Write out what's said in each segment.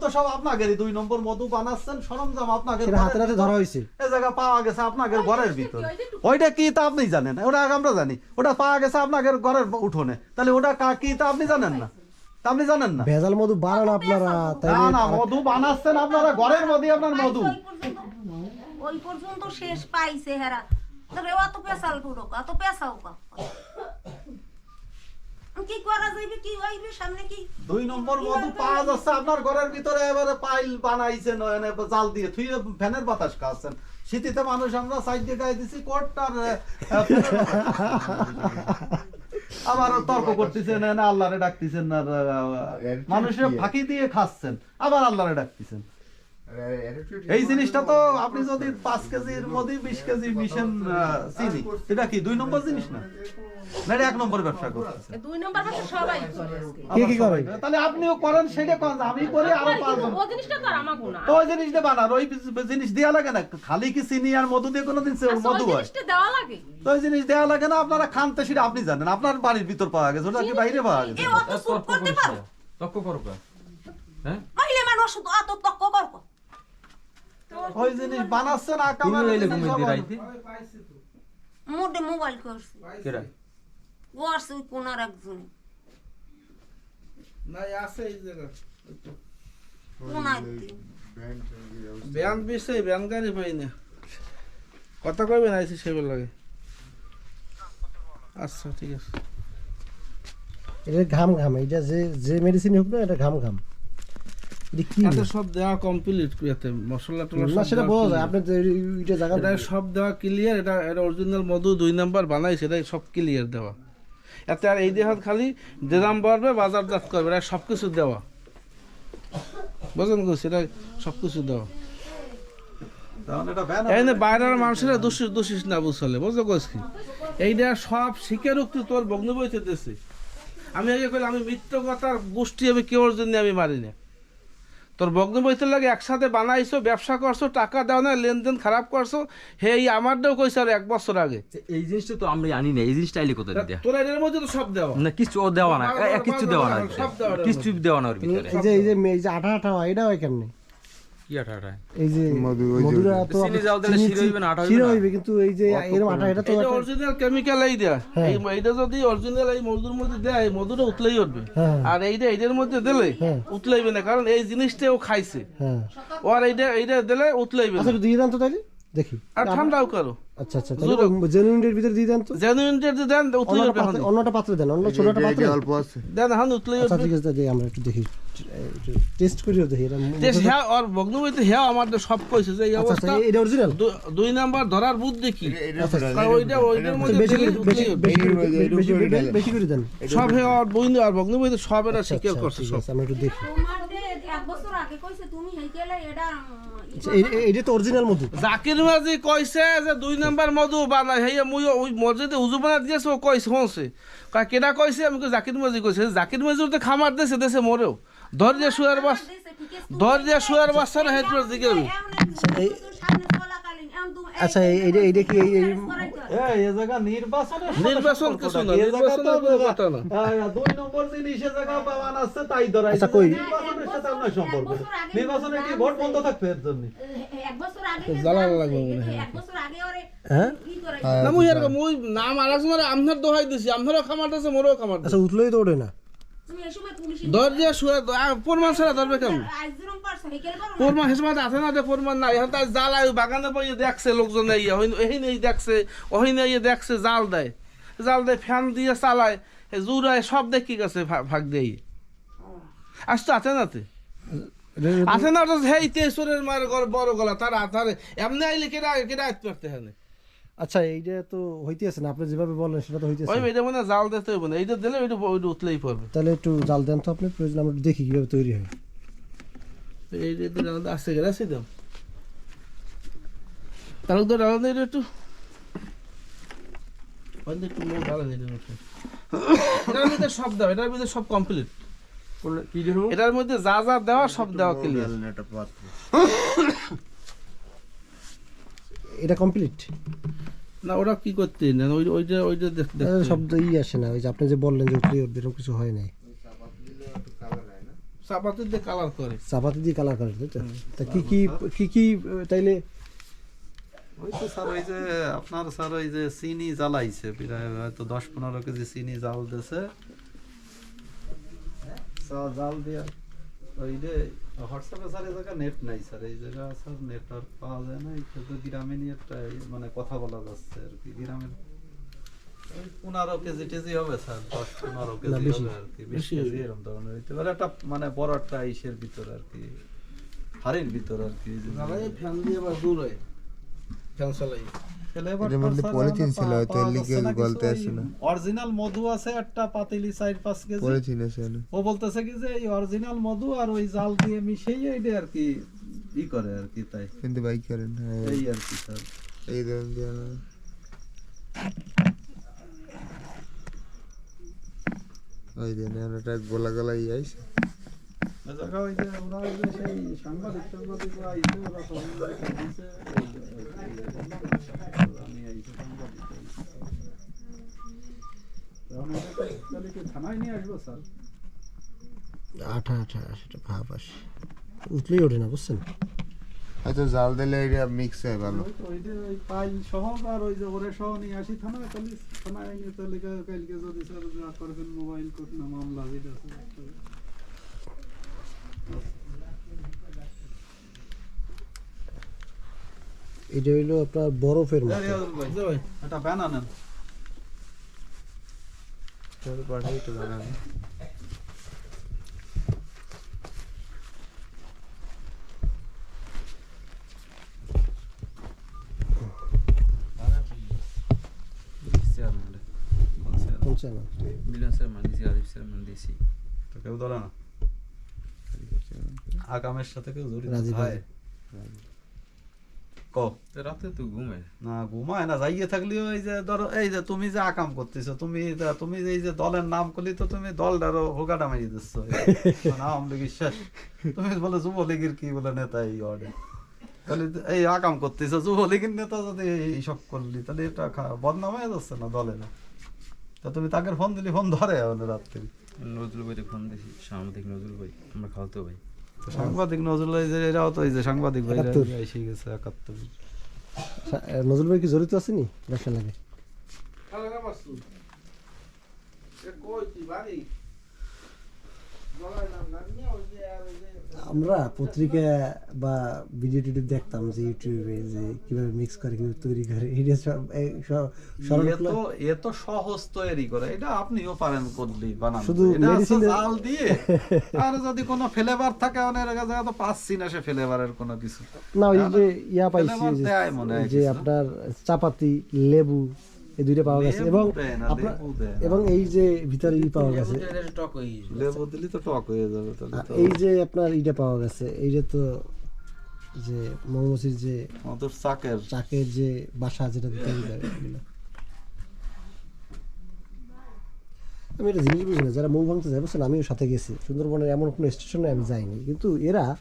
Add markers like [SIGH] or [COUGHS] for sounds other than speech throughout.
তো সব আপনাদেরই দুই নম্বর মধু বানাচ্ছেন সরঞ্জাম আপনাদের হাতে হাতে ধরা হয়েছে। এ জায়গা পাওয়া গেছে আপনাদের ঘরের ভিতরে। ওইটা কি তা আপনি জানেন? ওটা আমরা জানি। ওটা পাওয়া গেছে আপনাদের ঘরের উঠোনে। তাহলে ওটা কা- কি তা আপনি জানেন না? তা আপনি জানেন না? ভেজাল মধু বানান আপনারা না না মধু বানাচ্ছেন আপনারা ঘরের মধ্যে আপনার মধু। ওই পর্যন্ত- শেষ পাইছে হেরা। পেশাল পুরো পেশাও কা কি করা যাইবে কি হইবে সামনে কি দুই নম্বর মধু পাওয়া যাচ্ছে আপনার ঘরের ভিতরে এবারে পাইল বানাইছেন জাল দিয়ে। থুই ফ্যানের বাতাস খাচ্ছেন। শীতিতে মানুষ আমরা সাইড দিয়ে গায়ে দিছি কোটটার আবার তর্ক করতেছেন না আল্লাহরে ডাকতেছেন না মানুষের ফাঁকি দিয়ে খাচ্ছেন আবার আল্লাহরে ডাকতেছেন। এই জিনিসটা তো আপনি যদি পাঁচ কেজির মধ্যে বিশ কেজি মিশন চিনি এটা কি দুই নম্বর জিনিস না? না এক নম্বর ব্যবসা করতেছে দুই নম্বর ব্যবসা সবাই কে কি করে? তাহলে আপনিও করেন সেটা করেন আমি করি আরও পাঁচজন। ও জিনিসটা তো আর আমাকে ওই জিনিসটা বানার ওই জিনিস দেওয়া লাগে না খালি কি চিনি আর মধু দিয়ে কোনোদিন আচ্ছা, মধু হয়? জিনিসটা দেওয়া লাগে? তো ওই জিনিস দেওয়া লাগে না আপনারা খানতে সেটা আপনি জানেন আপনার বাড়ির ভিতর পাওয়া গেছে ওটা কি বাইরে পাওয়া গেছে? এ অত সুট করতে পারো? তক্ক করো হ্যাঁ? মহিলা মানুষ অত তক্ক করব। ওই জিনিস জিনিস ঘুমিয়ে সব- রাইতে? মোটে মোবাইল করছে। করছে ওই কোনার একজন। নাই আছে এই জায়গা। কোনার ব্যান বেশি ব্যান গাড়ি পাই না। কথা কইবেন আইসি সেবেল লাগে। আচ্ছা ঠিক আছে। এটা ঘাম ঘাম এটা যে যে মেডিসিন হোক না এটা ঘাম ঘাম। এটা সব দেওয়া কমপ্লিট এতে মশলা টলা সব সেটা দেওয়া বোঝা যায়। আপনি তো জায়গা এটা সব দেওয়া ক্লিয়ার এটা এটা অরিজিনাল মধু দুই নাম্বার বানাইছে এটা সব ক্লিয়ার দেওয়া। এতে আর এই দেহাত খালি যে দাম বাড়বে বাজারজাত করবে এটা সব কিছু দেওয়া। বুঝলেন গো সেটা সব কিছু দেওয়া বাইরের মানুষেরা দোষিস দোষিস না বুঝলে বুঝলো কোস কি এইটা সব শিখে রুক্তি তোর ভগ্ন বইতে দিছে আমি আগে কইলাম আমি মিত্র কথার গোষ্ঠী আমি কেউর জন্য আমি মারি না। তোর ভগ্ন বইতে লাগে একসাথে বানাইছো ব্যবসা করছ টাকা দাও না লেনদেন খারাপ করছ। হে এই আমারটাও কইছে আর এক বছর আগে। এই জিনিসটা তো আমরা জানি না এই জিনিসটা আইলে কোথায় দেয়া? তোরা এর মধ্যে তো সব দেওয়া। না কিছু ও দেওয়া না কিছু দেওয়া না কিছু সব দেওয়া না। ওর ভিতরে। এই যে এই যে আঠা আঠা হয় এটা হয় কেমনে? এই যে মধুরা তো চিনি জাল দিলে চিনি- শিরা হইবে না, আঠা হইবে শিরা না? হইবে কিন্তু এই যে এরকম আঠা এটা তো অরিজিনাল কেমিক্যাল এই দেয়া। এই এইটা যদি অরিজিনাল এই মধুর মধ্যে দেয় মধুটা উতলেই উঠবে। আর এইটা এইটার মধ্যে দিলে। উতলাইবে না কারণ এই জিনিসটা ও খাইছে। ও আর এইটা এইটা দিলে উতলাইবে আচ্ছা দিয়ে দেন তো তাইলে। দেখি। আর ঠান্ডাও করো। আচ্ছা আচ্ছা তাহলে ভিতরে দিয়ে দেন তো। জেনুইন যদি দেন উতলাই অন্যটা পাত্রে দেন অন্য ছোটটা পাত্রে দেন। হান উতলাই আচ্ছা ঠিক আছে আমরা একটু দেখি। টেস্ট করিও দেখি এটা যে হ্যাঁ আর ভগ্নবইতে হ্যাঁ আমাদের সব কইছে যে এই আচ্ছা আচ্ছা অবস্থা। এটা অরিজিনাল দুই নাম্বার ধরার বুদ্ধি কি? ওইটা ওইটার মধ্যে বেশি বেশি বেশি করে- বেশি করে- দেন। সব হে আর বই আর ভগ্নবইতে সব এরা শিকার আচ্ছা, করছে সব। আমরা একটু দেখি। এটা আচ্ছা, তো অরিজিনাল মধু। জাকির মাঝি কইছে যে দুই নাম্বার মধু বানাই হেই মুই ওই মসজিদে উজু বানা দিয়েছে ও কইছে হনছে কেডা কইছে? আমি কই জাকির মাঝি কইছে। জাকির মাঝির তো খামার দেছে দেছে মরেও। যে শুয়ার বাস ঠিক আছে? শুয়ার বাচ্চা না হেড দিকে তুমি এই- আচ্ছা এই- এইটা এইটা কি এই নির্বাচন কিছু না, নির্বাচনের কোনো কথা না। দুই নম্বর জিনিস এ জায়গা বানাচ্ছে তাই ধরাই আচ্ছা, কই? নির্বাচনের সাথে আপনার সম্পর্ক। নির্বাচনে কি ভোট বন্ধ থাকবে এর জন্য? এক বছর আগে লাগবে মনে হয়। এক বছর আগে ওরে হ্যাঁ? না মুই আর মুই নাম আমনার দোহাই দিছি আমনারও খামার দিছে মোরও খামার দিছে। আচ্ছা উঠলেই তো ওঠে না। ছাড়া ধরবে আজ নাই। বাগানে দেখছে লোকজন এই নেই দেখছে নেই দেখছে, জাল দেয়। জাল দেয়, ফ্যান দিয়ে চালায় সব দেখি গেছে ভাগ দেই আসতো আছে না তে? আছে না হেই তেসরের মার বড় গলা, তার আধারে এমনি আইলে কেডা আইতে পারতে হ্যাঁ আচ্ছা এইটা তো হইতে আছে না আপনি যেভাবে বললেন সেটা তো হইতে ওই আছে এটা মানে জাল দিতে হইব না এইটা দিলে ওইটা ওইটা উতলেই পড়বে। তাহলে একটু জাল দেন তো আপনি প্রয়োজন আমরা একটু দেখি কীভাবে তৈরি হয়। এইটা দিলে আমাদের আসছে গেলে আসি দাও তালুকদার আলাদা এটা একটু। ওইটা একটু মুখ এটা একটু। এটার মধ্যে সব দাও এটার মধ্যে সব কমপ্লিট এটার মধ্যে যা যা দেওয়া সব দেওয়া ক্লিয়ার এটা কমপ্লিট [COUGHS] না ওরা কি করতে? না ওই ওইটা ওইটা দেখ দেখতে। শব্দ ই আসে না ওই যে আপনি যে বললেন যে এরকম কিছু হয় নাই। চাপাতি দিয়ে কালার করে। চাপাতি দিয়ে কালার করে তাই তা? কি কি কি কি তাইলে? ওই তো স্যার ওই যে আপনার স্যার ওই যে চিনি জ্বালাইছে প্রায় হয়তো দশ পনেরো কেজি চিনি জাল দিছে চা- জাল দিয়া ওই যে হোয়াটসঅ্যাপে স্যার এই জায়গা নেট নাই স্যার এই জায়গা স্যার নেটওয়ার্ক পাওয়া যায় না এটা তো গ্রামে নিয়ে মানে কথা বলা যাচ্ছে আর কি গ্রামের পনেরো কেজি টেজি হবে স্যার দশ পনেরো কেজি বেশি। হবে আর কি বেশি বেশি কেজি এরকম ধরনের হইতে পারে একটা মানে বড় একটা ইসের ভিতর আর কি হাড়ির ভিতর আর কি ফ্যান দিয়ে আবার দূর হয় ফ্যান চালাই ফ্লেভারটা মধ্যে পলিথিন ছিল, হয়তো লিগে গলতে কিছু, আসছে ওই না। অরিজিনাল মধু আছে একটা পাতিলি চার পাঁচ কেজি। পলিথিন আছে ও বলতেছে কি যে এই অরিজিনাল মধু আর ওই জাল দিয়ে মিশিয়ে এটা আর কি ই করে আর কি তাই। কিন্তু বাইক করেন হ্যাঁ। এই আর কি স্যার এই ধরুন দিয়ে ওই যে না গোলা গোলা ইয়ে ওই যে ওরা ওই যে সেই সাংবাদিক ওরা যে- আমি আইছি সাংবাদিক তাহলে কি থানায় নিয়ে আসব স্যার আঠা আঠা সেটা ভাব আসে উঠলেই ওঠে না বুঝছেন হয়তো জাল দিলে এটা মিক্স হয় ভালো ওই তো ওই যে ওই পাইল সহ আর ওই যে ওরে সহ নিয়ে আসি থানায় তাহলে থানায় নিয়ে তাহলে কালকে যদি স্যার যা করবেন মোবাইল কোর্ট না মামলা যেটা আছে এটা হইল আপনার বরফের মতো রিয়াজুল ভাই যে ভাই একটা ব্যান আনেন চল পাঠাই তো জানা নেই। শুনছেন না মিলন স্যার মানিসি আরিফ স্যার মানিসি তো কেউ ধরে না। আগামের সাথে কেউ জড়িত হয়। ক। রাতে তো ঘুমায় না ঘুমায় না যাইয়ে থাকলেও এই যে ধরো এই যে তুমি যে আকাম করতেছো তুমি তুমি এই যে দলের নাম করলি তো তুমি দলটারও হোগাটা মারিয়ে দিচ্ছ। [LAUGHS] আওয়ামী লীগের শেষ। তুমি বলে যুবলীগের কি বলে নেতা এই অর্ডে তাহলে এই আকাম করতেছো যুবলীগের নেতা যদি এইসব করলি তাহলে এটা বদনাম হয়ে যাচ্ছে না দলের? তা তুমি তাকে ফোন দিলি ফোন ধরে রাত্রি। নজরুল ভাইতে ফোন দিছি সাংবাদিক নজরুল ভাই আমরা খাওয়াতে ভাই। সাংবাদিক নজরুল এরাও তো এই যে সাংবাদিক ভাই এসে গেছে একাত্তর। নজরুল ভাই কি জড়িত আসেনি ব্যবসা লাগে? আমরা পত্রিকা বা ভিডিও টিডিও দেখতাম যে ইউটিউবে যে কীভাবে মিক্স করে কীভাবে তৈরি করে এটা সব এই সব- সরল এ তো এ তো সহজ তৈরি করে এটা আপনিও পারেন করলি বানান। শুধু হচ্ছে জাল দিয়ে আর যদি কোনো ফ্লেভার থাকে অনেক জায়গা তো পাচ্ছি না সে ফ্লেভারের কোনো কিছু। না ওই যে ইয়া পাইছি যে-। আপনার চাপাতি লেবু এই দুইটা পাওয়া গেছে। এবং। এবং এই যে ভিতরে ই পাওয়া গেছে। লেবু দিলি তো টক হয়ে যাবে এই যে আপনার ইটা পাওয়া গেছে এইটা তো যে মৌমাছির যে মধুর চাকের। চাকের যে বাসা যেটা তৈরি করে আমি একটা জিনিস বুঝি না যারা মৌ ভাঙতে যায় বুঝছেন? আমিও সাথে গেছি। সুন্দরবনের এমন কোনো স্টেশনে আমি যাইনি। কিন্তু এরা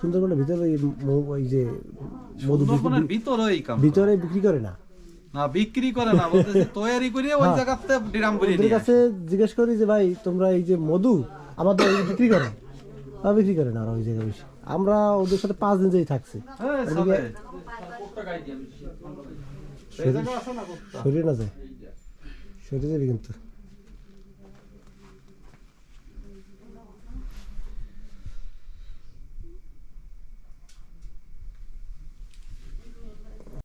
সুন্দরবনের ভিতরে ওই যে মধু বিক্রি- সুন্দরবনের ভিতরেই কাম করে। ভিতরে বিক্রি করে না। না বিক্রি করে না বলতেছে তৈরি করে ওই হ্যাঁ। জায়গাতে ডিরাম করে নিয়ে কাছে জিজ্ঞেস করি যে ভাই তোমরা এই যে মধু আমাদের বিক্রি করে তা বিক্রি করে না আর ওই জায়গায় বেশি আমরা ওদের সাথে পাঁচ দিন যেই থাকছি। জায়গা আছে না শরীরে যায় শরীর যাবে কিন্তু।